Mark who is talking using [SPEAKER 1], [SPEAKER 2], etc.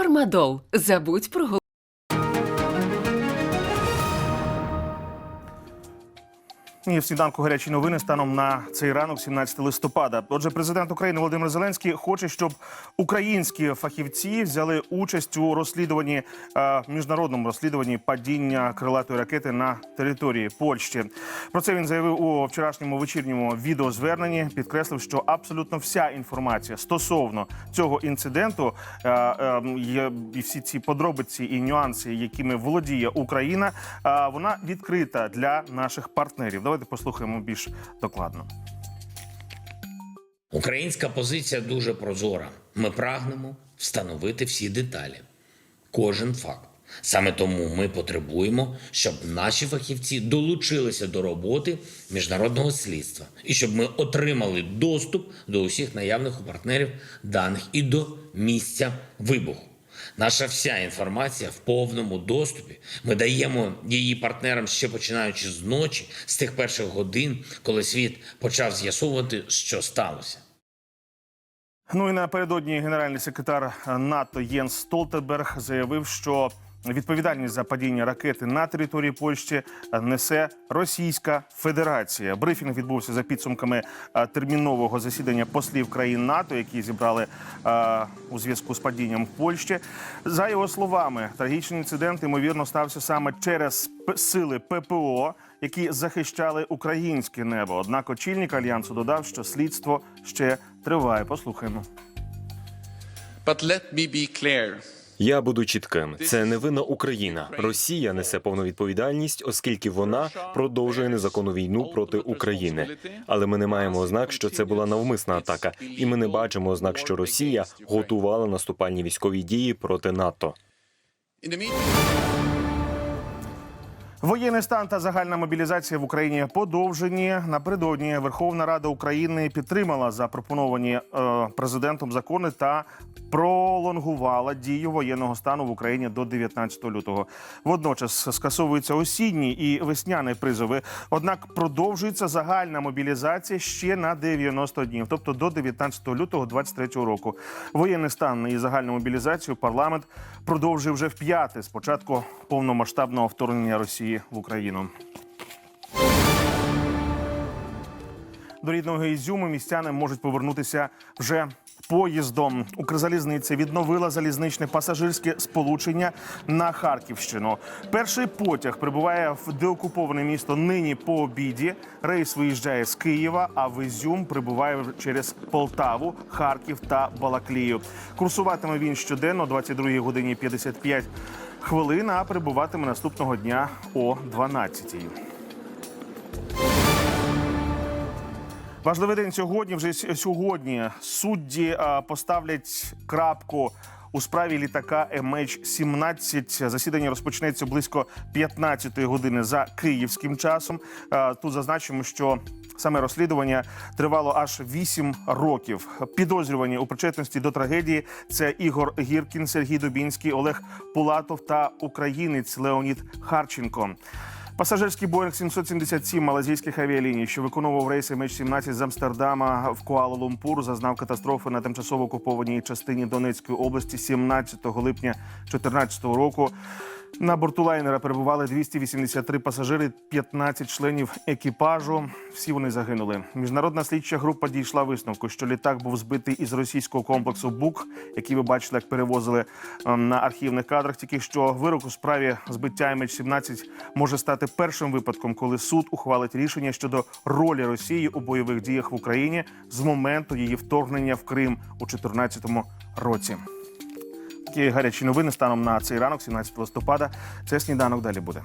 [SPEAKER 1] Фармадол. Забудь про.
[SPEAKER 2] І в сніданку гарячі новини станом на цей ранок, 17 листопада. Отже, президент України Володимир Зеленський хоче, щоб українські фахівці взяли участь у розслідуванні е, міжнародному розслідуванні падіння крилатої ракети на території Польщі. Про це він заявив у вчорашньому вечірньому відеозверненні. Підкреслив, що абсолютно вся інформація стосовно цього інциденту е, е, і всі ці подробиці і нюанси, якими володіє Україна, е, вона відкрита для наших партнерів. Давайте послухаємо більш докладно.
[SPEAKER 3] Українська позиція дуже прозора. Ми прагнемо встановити всі деталі, кожен факт. Саме тому ми потребуємо, щоб наші фахівці долучилися до роботи міжнародного слідства і щоб ми отримали доступ до усіх наявних у партнерів даних і до місця вибуху. Наша вся інформація в повному доступі. Ми даємо її партнерам ще починаючи з ночі, з тих перших годин, коли світ почав з'ясовувати, що сталося.
[SPEAKER 2] Ну і напередодні генеральний секретар НАТО Єнс Столтенберг заявив, що відповідальність за падіння ракети на території Польщі несе Російська Федерація. Брифінг відбувся за підсумками е, термінового засідання послів країн НАТО, які зібрали е, у зв'язку з падінням в Польщі. За його словами, трагічний інцидент ймовірно стався саме через сили ППО, які захищали українське небо. Однак очільник альянсу додав, що слідство ще триває. Послухаємо.
[SPEAKER 4] But let me be clear.
[SPEAKER 5] Я буду чітким. Це не винна Україна. Росія несе повну відповідальність, оскільки вона продовжує незаконну війну проти України. Але ми не маємо ознак, що це була навмисна атака, і ми не бачимо ознак, що Росія готувала наступальні військові дії проти НАТО.
[SPEAKER 2] Воєнний стан та загальна мобілізація в Україні подовжені. Напередодні Верховна Рада України підтримала запропоновані е, президентом закони та пролонгувала дію воєнного стану в Україні до 19 лютого. Водночас скасовуються осінні і весняні призови. Однак продовжується загальна мобілізація ще на 90 днів, тобто до 19 лютого 2023 року. Воєнний стан і загальну мобілізацію парламент продовжив вже в п'яте з початку повномасштабного вторгнення Росії в Україну. До рідного Ізюму містяни можуть повернутися вже поїздом. Укрзалізниця відновила залізничне пасажирське сполучення на Харківщину. Перший потяг прибуває в деокуповане місто нині по обіді. Рейс виїжджає з Києва, а в Ізюм прибуває через Полтаву, Харків та Балаклію. Курсуватиме він щоденно о 22 годині 55 хвилин, а прибуватиме наступного дня о 12-й. Важливий день сьогодні. Вже сьогодні судді поставлять крапку у справі літака MH17. Засідання розпочнеться близько 15 години за київським часом. Тут зазначимо, що саме розслідування тривало аж 8 років. Підозрювані у причетності до трагедії це Ігор Гіркін, Сергій Дубінський, Олег Пулатов та українець Леонід Харченко. Пасажирський Боїнг 777 малазійських авіаліній, що виконував рейси MH17 з Амстердама в Куала-Лумпур, зазнав катастрофи на тимчасово окупованій частині Донецької області 17 липня 2014 року. На борту лайнера перебували 283 пасажири, 15 членів екіпажу. Всі вони загинули. Міжнародна слідча група дійшла висновку, що літак був збитий із російського комплексу БУК, який ви бачили, як перевозили ем, на архівних кадрах. Тільки що вирок у справі збиття MH17 може стати першим випадком, коли суд ухвалить рішення щодо ролі Росії у бойових діях в Україні з моменту її вторгнення в Крим у 2014 році. Такі гарячі новини станом на цей ранок, 17 листопада. Це сніданок далі буде.